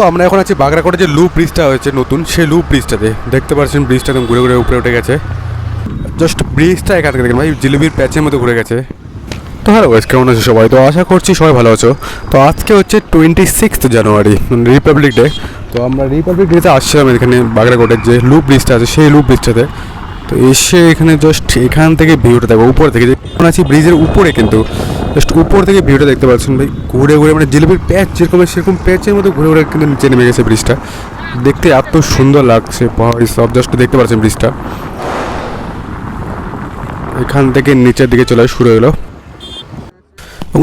তো আমরা এখন আছি বাগড়াকোটে যে লু ব্রিজটা হয়েছে নতুন, সেই লু ব্রিজটাতে। দেখতে পাচ্ছেন ব্রিজটা একদম ঘুরে ঘুরে উপরে উঠে গেছে। জাস্ট ব্রিজটা এখান থেকে দেখেন ভাই, জিলিপির প্যাচের মতো ঘুরে গেছে। তো হ্যালো ওয়েস কেমন আছো সবাই? তো আশা করছি সবাই ভালো আছো। তো আজকে হচ্ছে twenty sixth January Republic Day তো আমরা রিপাবলিক ডেতে আসছিলাম এখানে বাগড়াকোটের যে লুপ ব্রিজটা আছে, সেই লুপ ব্রিজটাতে। তো এসে এখানে জাস্ট এখান থেকে ভিউটা দেখো, উপর থেকে যে এখন আছি ব্রিজের উপরে কিন্তু। জাস্ট উপর থেকে ভিউটা দেখতে পাচ্ছেন ভাই। ঘুরে ঘুরে মানে জিলিপির প্যাচ যেরকম সেরকম প্যাচের মতো ঘুরে ঘুরে কিন্তু নিচে নেমে গেছে ব্রিজটা। দেখতে এত সুন্দর লাগছে, ভাই, সব জাস্ট দেখতে পাচ্ছেন ব্রিজটা। এখান থেকে নিচের দিকে চলে শুরু হলো।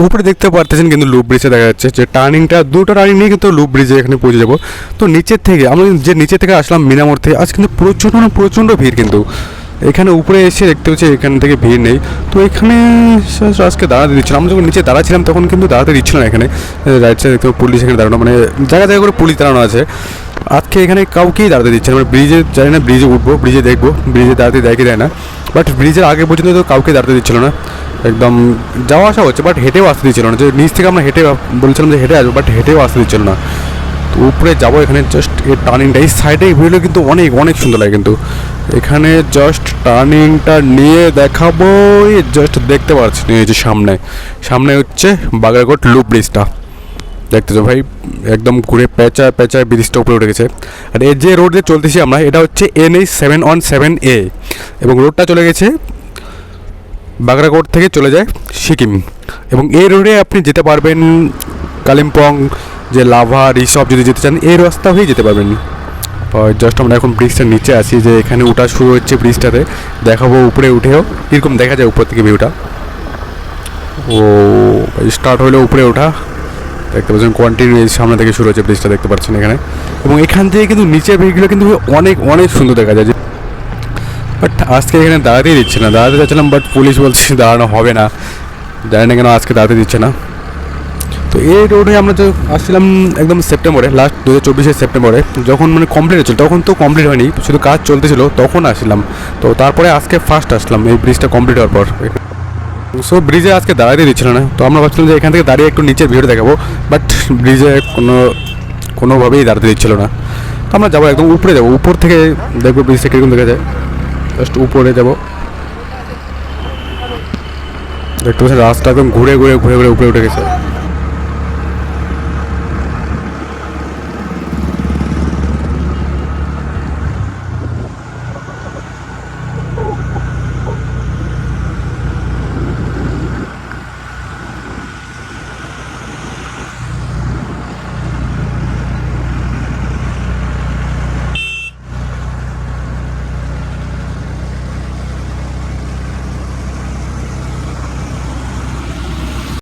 উপরে দেখতে পারতেছেন কিন্তু লুপ ব্রিজে দেখা যাচ্ছে। যে টার্নিংটা, দুটো টার্নিং নিয়ে কিন্তু লুপ ব্রিজে এখানে পৌঁছে যাব। তো নিচের থেকে, আমরা যে নিচে থেকে আসলাম মিনামোড় থেকে, আজ কিন্তু প্রচণ্ড মানে প্রচণ্ড ভিড় কিন্তু। এখানে উপরে এসে দেখতে হচ্ছে এখান থেকে ভিড় নেই। তো এখানে আজকে দাঁড়াতে দিচ্ছিল। আমরা যখন নিচে দাঁড়াচ্ছিলাম তখন কিন্তু দাঁড়াতে দিচ্ছিল না এখানে। রাইট সাইড দেখতে পুলিশ এখানে দাঁড়ানো মানে জায়গা জায়গা করে পুলিশ দাঁড়ানো আছে। আজকে এখানে কাউকেই দাঁড়াতে দিচ্ছে মানে ব্রিজে জানি না ব্রিজে উঠবো ব্রিজে দেখব ব্রিজে দাঁড়াতে কি দেয় না। বাট ব্রিজের আগে পর্যন্ত তো কাউকে দাঁড়াতে দিচ্ছিল না। একদম যাওয়া আসা হচ্ছে বাট হেঁটেও আসতে দিচ্ছিল না। যে নিচ থেকে আমরা হেঁটে, বলছিলাম যে হেঁটে আসব বাট হেঁটেও আসতে দিচ্ছিল না। উপরে যাব, এখানে জাস্ট এই টার্নিংটা এই সাইডে ভিডিও কিন্তু অনেক অনেক সুন্দর লাগে কিন্তু। এখানে জাস্ট টার্নিংটা নিয়ে দেখাবো জাস্ট দেখতে পাচ্ছি এই যে সামনে। সামনে হচ্ছে বাগেরকোট লুপ ব্রিজটা দেখতেছো ভাই, একদম ঘুরে পেঁচা পেঁচায় ব্রিজটা উপরে উঠে গেছে। আর এই যে রোড দিয়ে চলতেছি আমরা, এটা হচ্ছে N H seven one seven A এবং রোডটা চলে গেছে বাগরাকোট থেকে চলে যায় সিকিম। এবং এই রোডে আপনি যেতে পারবেন কালিম্পং যে লাভা রিসব যদি যেতে চান, এই রাস্তা হয়েই যেতে পারবেন। জাস্ট আমরা এখন ব্রিজটার নিচে আছি, যে এখানে ওঠা শুরু হচ্ছে ব্রিজটাতে দেখাবো উপরে উঠেও, কীরকম দেখা যায় উপর থেকে ভিউটা ও স্টার্ট হলো উপরে ওঠা। দেখতে পাচ্ছেন কন্টিনিউ সামনে থেকে শুরু হচ্ছে ব্রিজটা দেখতে পাচ্ছেন এখানে। এবং এখান থেকে কিন্তু নিচের ভিউগুলো কিন্তু অনেক অনেক সুন্দর দেখা যায়। বাট আজকে এখানে দাঁড়াতেই দিচ্ছে না। দাঁড়াতে যাচ্ছিলাম বাট পুলিশ বলছে দাঁড়ানো হবে না। জানি না কেন আজকে দাঁড়াতে দিচ্ছে না। তো এই রোডে আমরা তো আসছিলাম একদম সেপ্টেম্বরে লাস্ট দু হাজার চব্বিশের সেপ্টেম্বরে যখন মানে কমপ্লিট হচ্ছিল তখন তো কমপ্লিট হয়নি, শুধু কাজ চলতেছিল, তখন আসলাম তো তারপরে আজকে ফার্স্ট আসলাম, এই ব্রিজটা কমপ্লিট হওয়ার পর। সো ব্রিজে আজকে দাঁড়াতে দিচ্ছিল না। তো আমরা ভাবছিলাম যে এখান থেকে দাঁড়িয়ে একটু নিচের ভিড় দেখাবো বাট ব্রিজে কোনো, কোনোভাবেই দাঁড়াতে দিচ্ছিল না। তো আমরা যাব একদম উপরে যাব, উপর থেকে দেখব ব্রিজটা কীরকম দেখা যায়। জাস্ট উপরে যাব। পাচ্ছেন রাস্তা একদম ঘুরে ঘুরে ঘুরে ঘুরে উপরে উঠে গেছে।